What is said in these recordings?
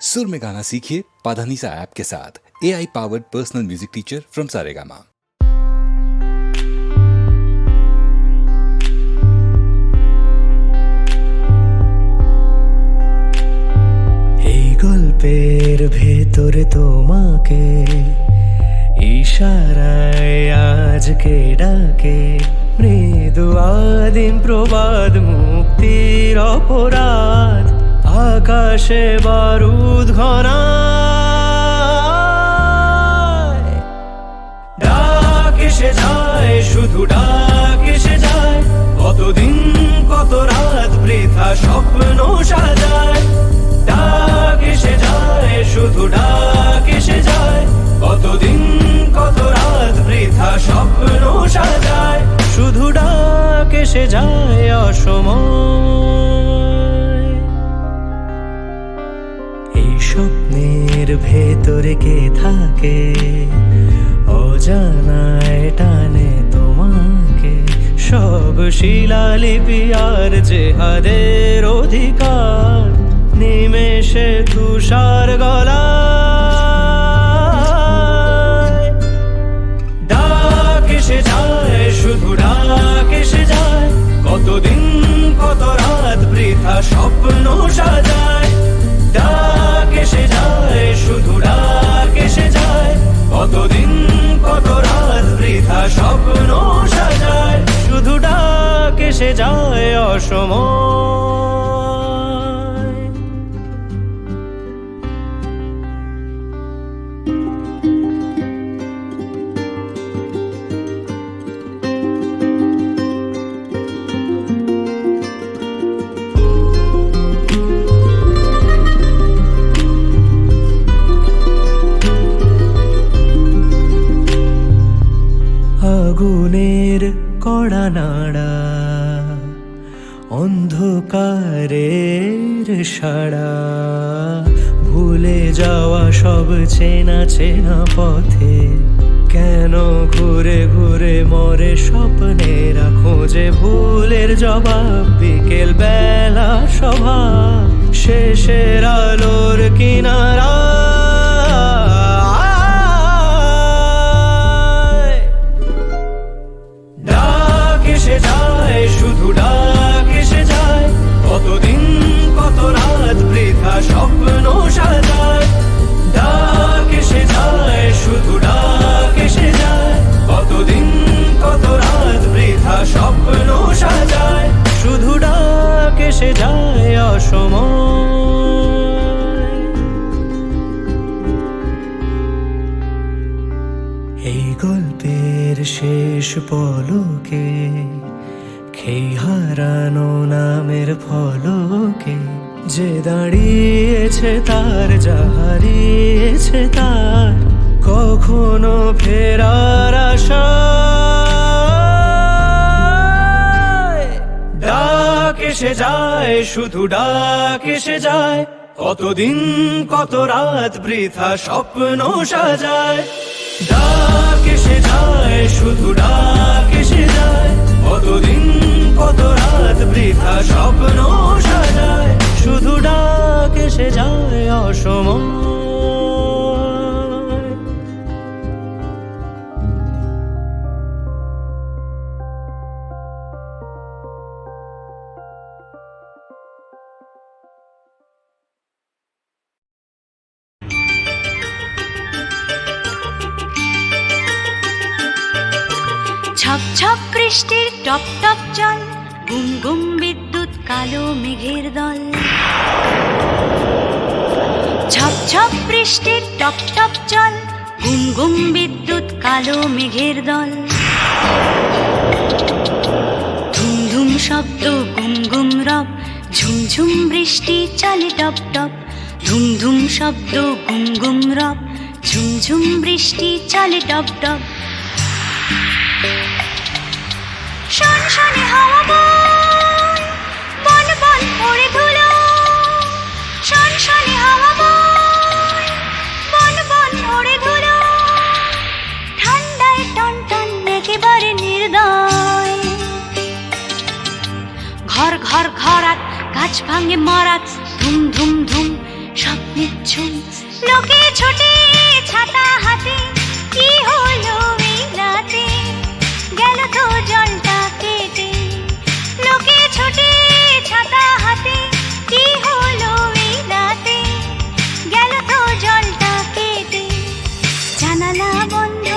सुर में गाना सीखिए पाधानीसा ऐप के साथ A I powered personal music teacher from Saregama এই গল্পের ভেতরে তোমাকে ইশারায় আজকে ডাকে মৃদু আদিম প্রবাদ মুক্তির অপরাধ আকাশে বারুদ ঘনায় ডাক এসে যায়, শুধু ডাক এসে যায়। কতদিন, কত রাত বৃথা স্বপ্ন সাজায়। ডাক এসে যায়, শুধু ডাক এসে যায়। কতদিন, কত রাত বৃথা স্বপ্ন সাজায়। শুধু ডাক এসে যায়, অসময়। স্বপ্নের ভেতরে কে থাকে? অজানায় টানে তোমাকে। সব শিলালিপি আর জেহাদের অধিকার। নিমেষে তুষার গলা যায়, শুধু যায়। কতদিন, কত রাত বৃথা স্বপ্ন সাজায় এসে যায় অসময়। চেনা চেনা পথে। কেন ঘুরে ঘুরে মরে স্বপ্নেরা খোঁজে ভুলের জবাব? বিকেল বেলা সভা, শেষের আলোর কিনারা এসে যায় অসময়। এই গল্পের শেষ পলকে, খেই হারানো নামের ফলকে, যে দাঁড়িয়েছে তার, যা হারিয়েছে তার, কখনো ফেরার আশা এসে যায়, শুধু ডাক এসে যায়। কতদিন, কত রাত বৃথা স্বপ্ন সাজায়। ডাক এসে যায়, শুধু কালো মেঘের দল। ছপ ছপ বৃষ্টির টপ টপ জল, গুম গুম বিদ্যুৎ, কালো মেঘের দল। ধুম ধুম শব্দ, গুম গুম রব ঝুমঝুম বৃষ্টি চলে টপ টপ। ধুম ধুম শব্দ, গুম গুম রব ঝুমঝুম বৃষ্টি চলে টপ টপ। শন শনে হাওয়া ভাঙে মরাত ধুম ধুম ধুম স্বপ্নের ঝুম। লোকে ছোটে ছাতা হাতে, কি হলো এই রাতে গেল তো জলটা কেটে। লোকে ছোটে ছাতা হাতে, কি হলো এই রাতে গেল তো জলটা কেটে। জানালা বন্ধ,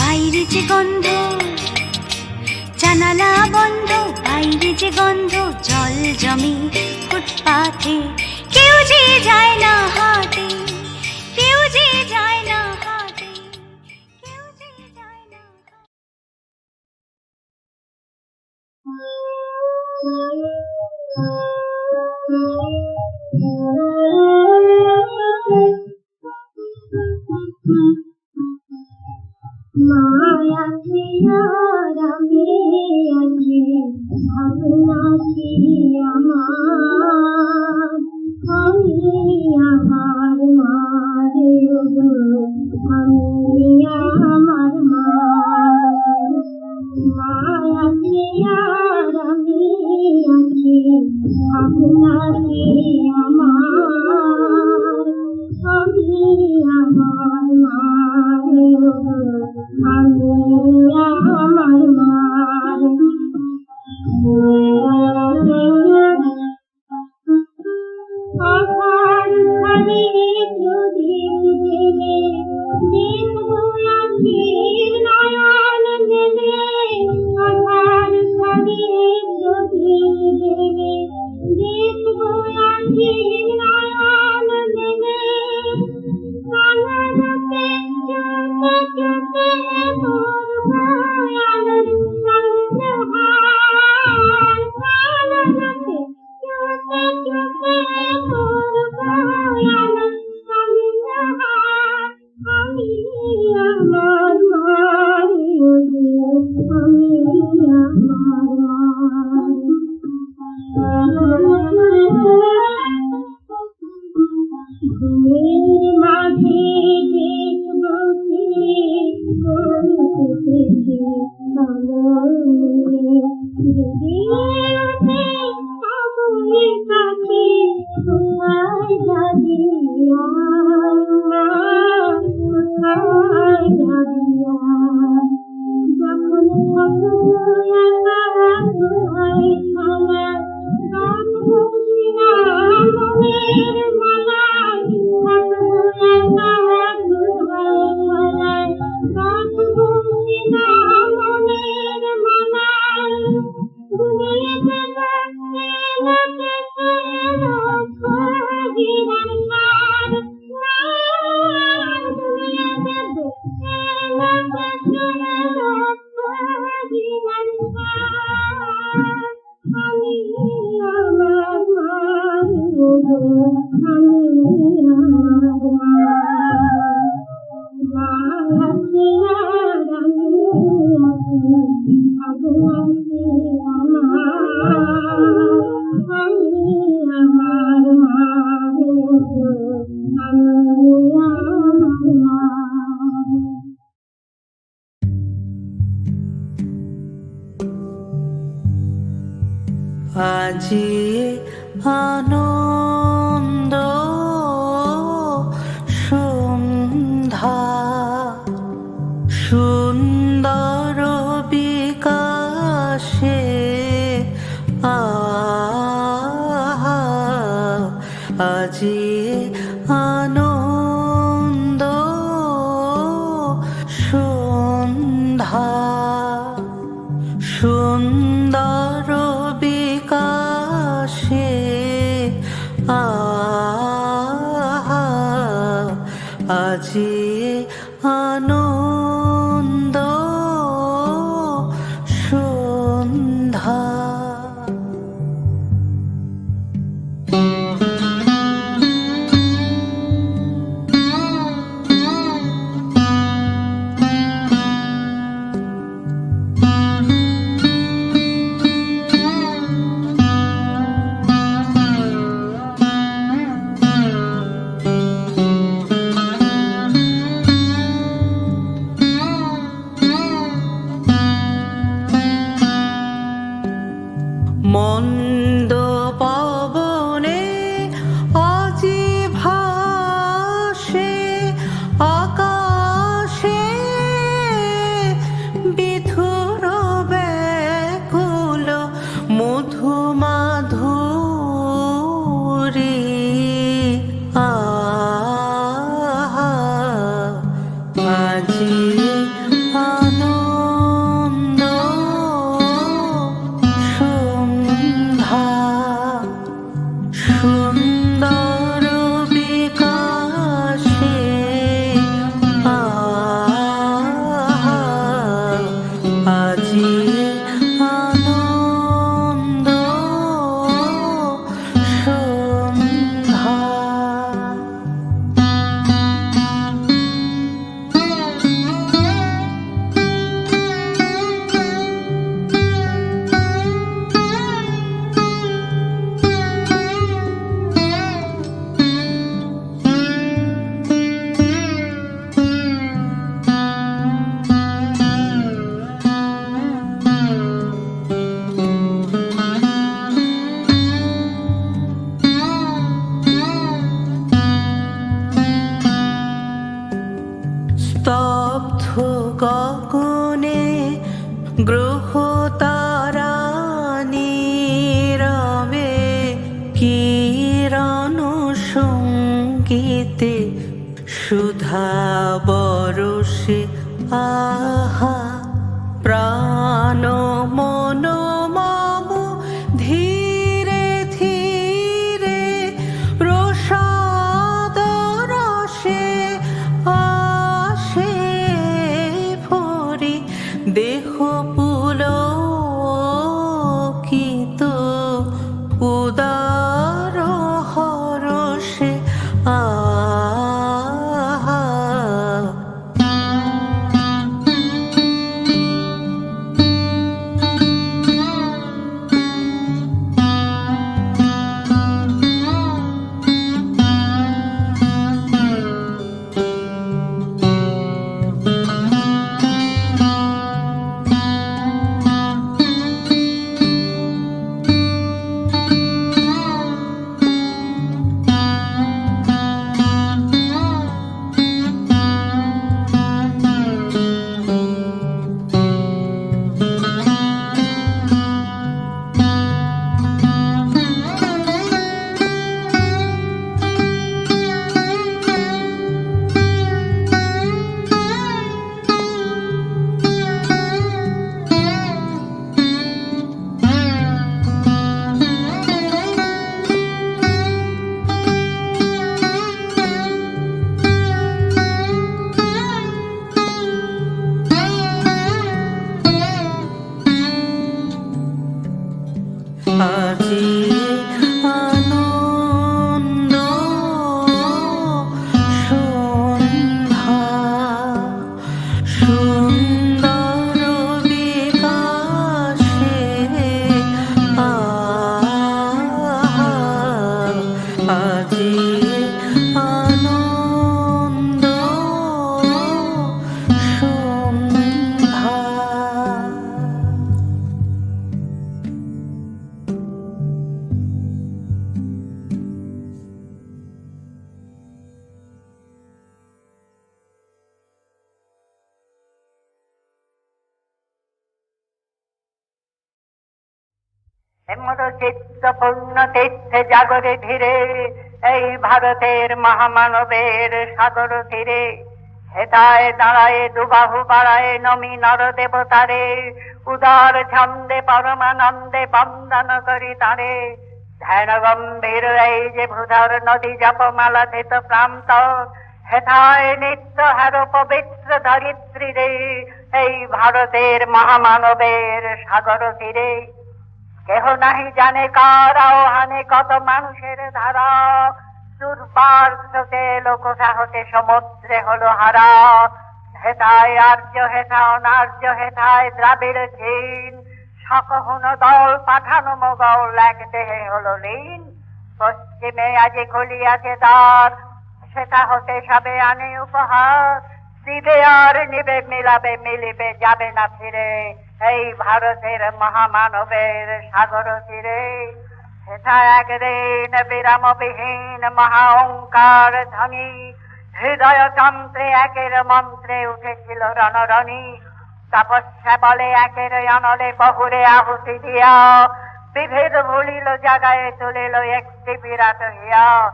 বাইরে যে গন্ধ বাইরে যে গন্ধ, জল জমে ফুটপাথে কেউ যে যায় না হাটে, কেউ যে যায় না হাটে, কেউ যে যায় না। মায়া রামে আজি আনন্দ সন্ধ্যা সুন্দর বিকাশে আজি আনন্দ সন্ধ্যা। সুধা বরসে আহা। হেমর চিত্ত পূর্ণ তীর্থে জাগরে ধীরে, এই ভারতের মহামানবের সাগর তীরে। হেতায় দাঁড়ায় দুবাহু বাড়ায় নমি নর দেবতারে উদার ছন্দে পরমানন্দে বন্দন করি তারে। ধ্যান গম্ভীর এই যে ভূধর নদী জপমালা ধৃত প্রান্ত হেথায় নিত্য হার পবিত্র ধরিত্রী রে এই ভারতের মহামানবের সাগর তীরে। কেহ নাহি জানে কার আহ্বানে কত মানুষের ধারা। দুর্বার স্রোতে লোক সাহসে সমুদ্রে হলো হারা। হেথায় আর্য হেথা অনার্য, হেথায় দ্রাবিড় চীন। সকহন দল পাঠানো মোগল, এক দেহে হলো লীন। পশ্চিমে আজি খুলিয়াছে দ্বার, সেটা হতে সবে আনে উপহার। দিবে আর নিবে, মিলাবে, মিলিবে, যাবে না ফিরে। এই ভারতের মহামানবের সাগর তীরে সেটা একদিন বিরামবিহীন মহা ওঙ্কার ধ্বনি। হৃদয় তন্ত্রে একের মন্ত্রে উঠেছিল রণরণী। তপস্যা বলে একের অনলে বহুরে আহুতি দিয়া। বিভেদ ভুলিল জাগায় তুলিল একটি বিরাট হিয়া।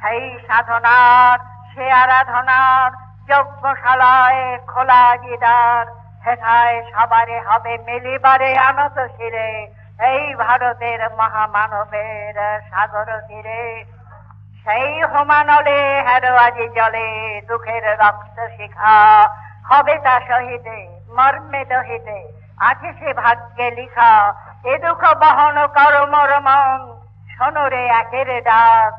সেই সাধনার, সে আরাধনার, যজ্ঞশালায় খোলা গিদার হেথায় সবারে হবে, মিলিবারে আনত শিরে। এই ভারতের মহামানবের সাগর তীরে। সেই হোমানলে হেরো আজি জলে দুঃখের রক্ত শিখা। হবে তা শহীদে, মর্মে দহিতে। আছে সে ভাগ্যে লিখা, এ দুঃখ বহন কর মর মন শোনো রে একের ডাক,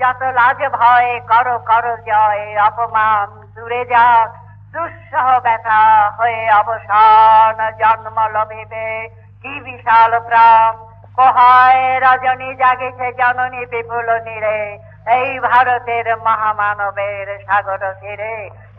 যত লাজ ভয়, কর কর জয়, অপমান দূরে যাক। দুঃসহ ব্যথা হয়ে অবসান জন্ম লভিবে কি বিশাল প্রাণ? কোহায় রজনী জাগেছে জননী বিপুল নীরে এই ভারতের মহামানবের সাগর তীরে।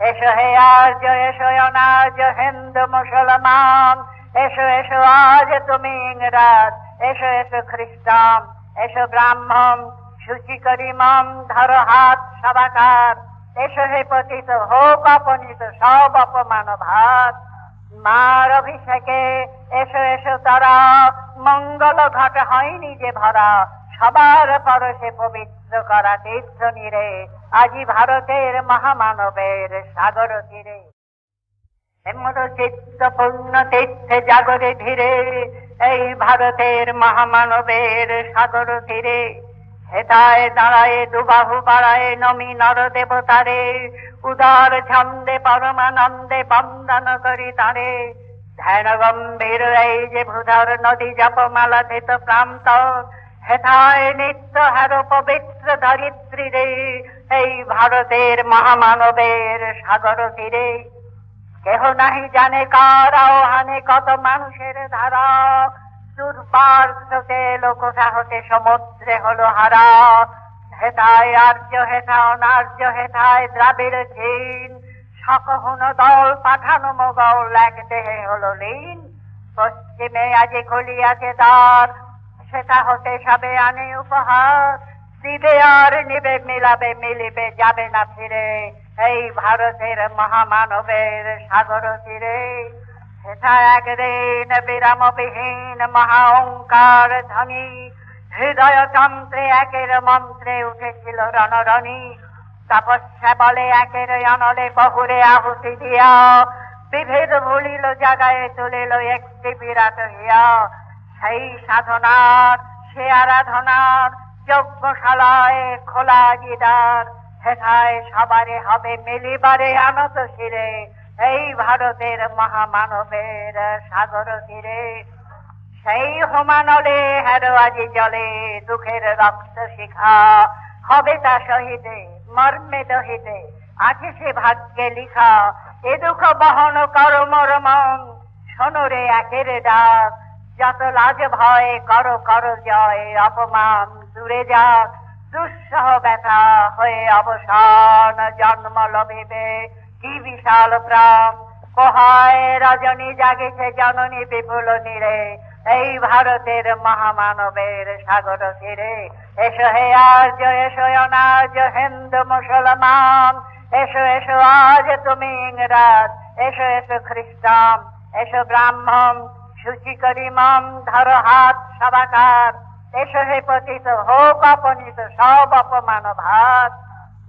এসো হে আর্য, এসো অনার্য, হিন্দু, মুসলমান। এসো এসো আজ তুমি ইংরাজ, এসো এসো খ্রিস্টান, এসো ব্রাহ্মণ, সূচি করি মন ধরো হাত সবাকার। এসো হে পতিত হোক অপনীত সব অপমান ভাত মার অভিষেকে এসো এসো তারা। মঙ্গল ঘট হয়নি যে ভরা। সবার পরশে পবিত্র করা তীর্থ নীরে। আজি ভারতের মহামানবের সাগর তীরে। এমন চিত্ত পূর্ণ তীর্থে জাগরে ধীরে। এই ভারতের মহামানবের সাগর তীরে। হেতায় দাঁড়ায় দুবাহু বাড়ায় নমি নর দেবতারে উদার ছন্দে পরমানন্দে বন্দন করি তারে। ধ্যান গম্ভীর এই যে ভূধর নদী জপমালা ধৃত প্রান্ত, হেথায় নিত্য হার পবিত্র ধরিত্রী রে। এই ভারতের মহামানবের সাগর তীরে। কেহ নাহি জানে কার আহ্বানে কত মানুষের ধারা। দুর্বার স্রোতে লোক সাহসে সমুদ্রে হলো হারা। হেথায় আর্য হেথা অনার্য, হেথায় দ্রাবিড় চীন সকহন দল পাঠানো মোগল, এক দেহে হলো লীন। পশ্চিমে আজি খুলিয়াছে দ্বার, সেটা হতে সবে আনে উপহার। দিবে আর নিবে, মিলাবে, মিলিবে, যাবে না ফিরে। এই ভারতের মহামানবের সাগর সেটা একদিন বিরামবিহীন মহা ওঙ্কার ধ্বনি হৃদয় তন্ত্রে একের মন্ত্রে উঠেছিল রণরণী তপস্যা বলে একের অনলে বহুরে আহুতি দিয়া বিভেদ ভুলিল জাগায় তুলিল একটি বিরাট হিয়া সেই সাধনার, সে আরাধনার, যজ্ঞশালায় খোলা গিদার হেথায় সবারে হবে মিলিবারে আনত শিরে। এই ভারতের মহামানবের সাগর তীরে, সেই হোমানলে হেরো আজি জলে দুঃখের রক্ত শিখা হবে তা শহীদে মর্মে দহিতে আছে সে ভাগ্যে লিখা, এ দুঃখ বহন কর মোর মন শোনরে একের ডাক, যত লাজ ভয় কর কর জয়, অপমান দূরে যাক, দুঃসহ ব্যথা হয়ে অবসান জন্ম লভিবে। কি বিশাল প্রাণ কোহায় রজনী জাগেছে জননী বিপুল নীরে, এই ভারতের মহামানবের সাগর তীরে। এসো হে আর্য, এসো অনার্য, হিন্দু, মুসলমান, এসো এসো আজ তুমি ইংরাজ, এসো এসো খ্রিস্টান, এসো ব্রাহ্মণ, সূচি করি মন, ধরো হাত সবাকার, এসো হে পতিত হোক, অপনীত সব অপমান ভাত।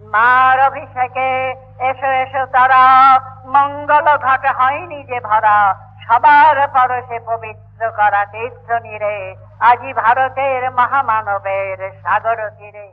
মার অভিষেকে, এসো এসো তারা। মঙ্গল ঘট হয়নি যে ভরা, সবার পরশে পবিত্র করা তীর্থ নিরে। আজি ভারতের মহামানবের সাগর তীরে।